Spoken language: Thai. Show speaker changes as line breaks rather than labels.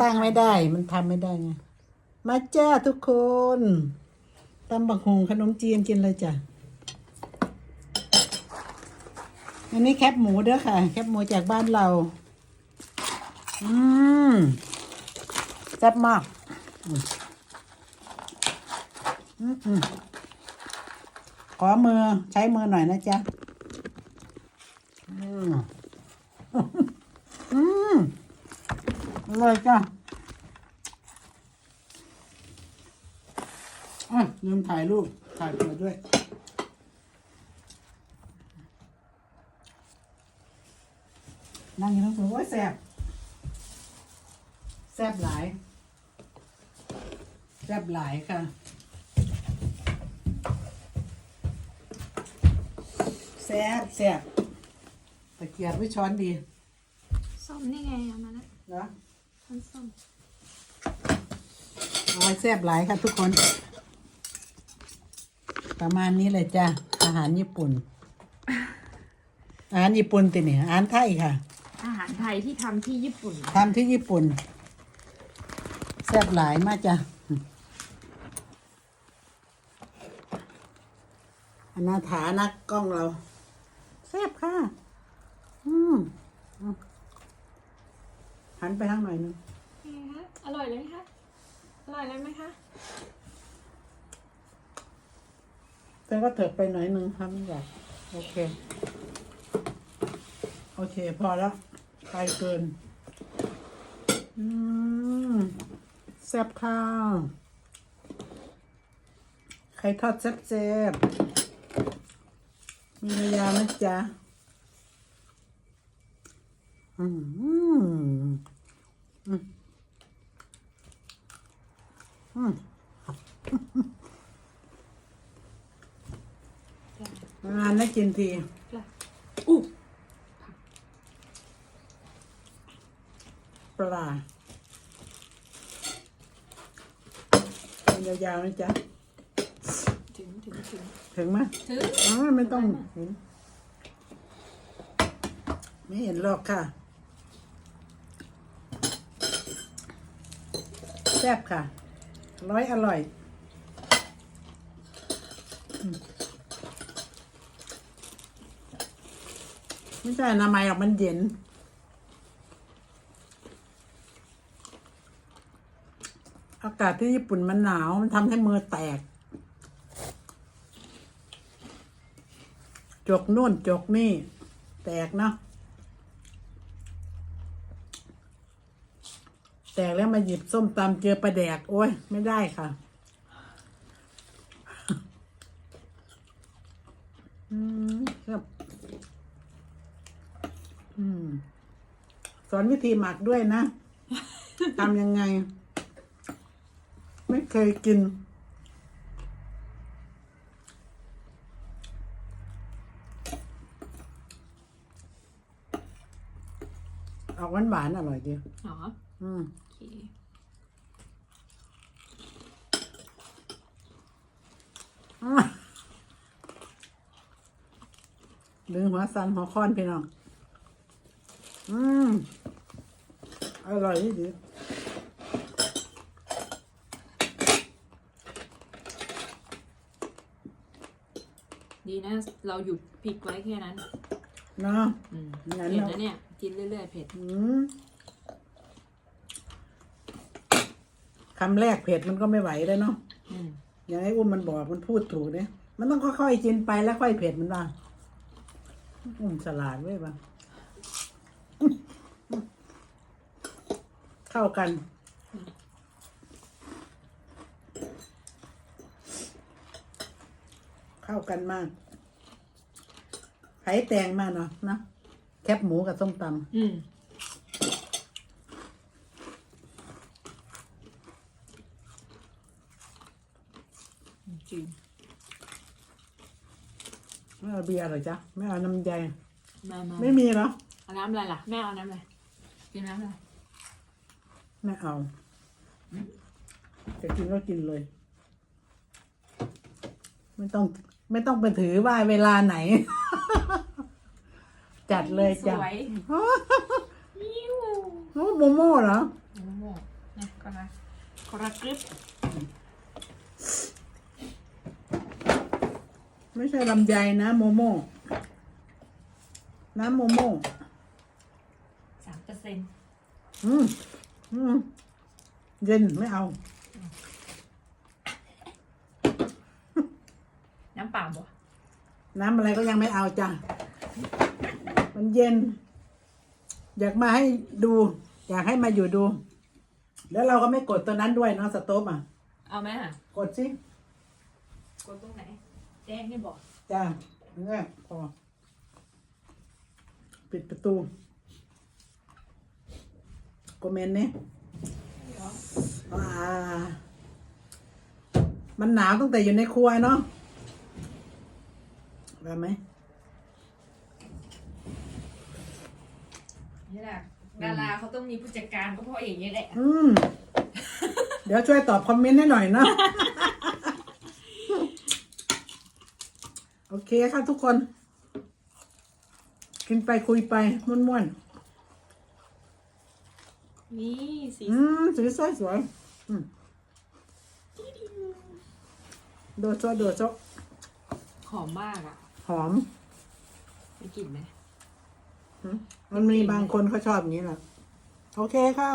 ตั้งไม่ได้ มันทำไม่ได้ไง มาจ้าทุกคนตำบักหงขนมจีนกินเลยจ้ะ อันนี้แคบหมูเด้อค่ะ แคบหมูจากบ้านเรา อืมแซ่บมาก อืมอืมขอมือใช้มือหน่อยนะจ๊ะ อืม อืม อร่อยจ้ะอะลืมถ่ายรูป ถ่ายเปิดด้วย นั่งอยู่ทั้งตัวโอ้ยแซ่บแซ่บหลาย แซ่บหลายค่ะ แซ่บแซ่บตะเกียบไว้ช้อนดี
ส้มนี่ไงเอามาแล้ว
เนาะ
ช้อนส้ม
เอาไว้แซ่บหลายค่ะทุกคน ประมาณนี้เลยจ้ะอาหารญี่ปุ่น อาหารญี่ปุ่นติเนี่ยอาหารไทยค่ะ
อาหารไทยที่ทำที่ญี่ปุ่น
ทำที่ญี่ปุ่น แซ่บหลายมากจ้ะ อนาถานักกล้องเรา แซ่บค่ะ อืมอืม หันไปทางหน่อยหนึง
เป็นไงคะอร่อยเลยไหมคะ อร่อยเลยไหมคะ
เธอก็เถิบไปหน่อยหนึงครับไม่อยากโอเค โอเค พอแล้วไกลเกิน อืมแซ่บข้าวไข่ทอดแซ่บๆมีระยาไหมจ๊ะอืม อืมอืมอืมงานได้กินที
จ้ะอู้
ปลาเป็นยาวๆนะจ๊ะ
ถึงถึงถึง
ถึงไหม
ถึง
อ๋อไม่ต้องไม่เห็นหรอกค่ะ ซ่บค่ะร่อยอร่อยไม่ใช่อนามัยหรอกมันเย็น อากาศที่ญี่ปุ่นมันหนาว มันทำให้มือแตก จกนู่นจกนี่ แตกเนาะ แตกแล้วมาหยิบส้มตำเจอปลาแดก โอ้ย ไม่ได้ค่ะ อืมครับอืม สอนวิธีหมักด้วยนะทำยังไง ไม่เคยกิน ออกหวานหวานๆอร่อยดี
เหรอ
อืม
โอเค
ดึงหัวสันหัวค้อนพี่น้อง อืม อร่อยที่ดี
ดีนะ เราหยุดพริกไว้แค่นั้น
เนาะ
อืม
งั้น
เผ็ด
เรา
นะเนี่ย กินเรื่อยๆเผ็ด
อืมคำแรกเผ็ดมันก็ไม่ไหวเลยเนาะ
อืม
อย่างไอ้อุ้มมันบอกมันพูดถูกเนี่ยมันต้องค่อยๆกินไปแล้วค่อยเผ็ดมันบ้างอุ้มฉลาดเว้ยบ้างเข้ากันเข้ากันมาก ไผ่แตงมากเนาะนะแคบหมูกับส้มต
อืมจริงำ
ไม่เอาเบียร์เหรอจ๊ะไม่เอาน้ำใจ
มามา
ไม่มีเหรอ
เอาน้ำอะไรล่ะ แม่เอาน้ำอะไรกินน้ำอะไร
ไม่เอาจะกินก็กินเลย ไม่ต้อง ไม่ต้องไปถือว่าเวลาไหน จัดเลยจ้ะ
สวย
โอ้
ยิ้ว
โหโมโม่เหรอ
โอ้โหนะก็นะคอร์กริป
ไม่ใช่ลำไยนะโมโม่น้ำโมโม่
สามเปอร์เซ็นต์
อืมอืมเย็นไม่เอา
น้ำเปล่าบ่
น้ำอะไรก็ยังไม่เอาจ้ะ มันเย็น อยากมาให้ดู อยากให้มาอยู่ดู แล้วเราก็ไม่กดตัวนั้นด้วยเนาะสโต๊ปอะ
เอาไหมอะ
กดสิ
กดตรงไหน แจ้งนี่บอก
จ้าเนี่ยพอ ปิดประตูคอมเมนต์เนี่ยอ่ามันหนาวตั้งแต่อยู่ในครัวเนาะได้ไหม
นี่แหละดาราเขาต้องมีผู้จัดการก็เพราะอย่างนี้แหละ
อืม เดี๋ยวช่วยตอบคอมเมนต์ให้หน่อยเนาะโอเคค่ะทุกคน กินไปคุยไปม่วน
นี่สี
ๆอืมสีสวยสวยๆอืมโดโซโดโซ
หอมมากอะ
หอม
มีกลิ่นไหม
อืม มันมีบางคนเขาชอบอย่างนี้แหละ โอเคค่ะ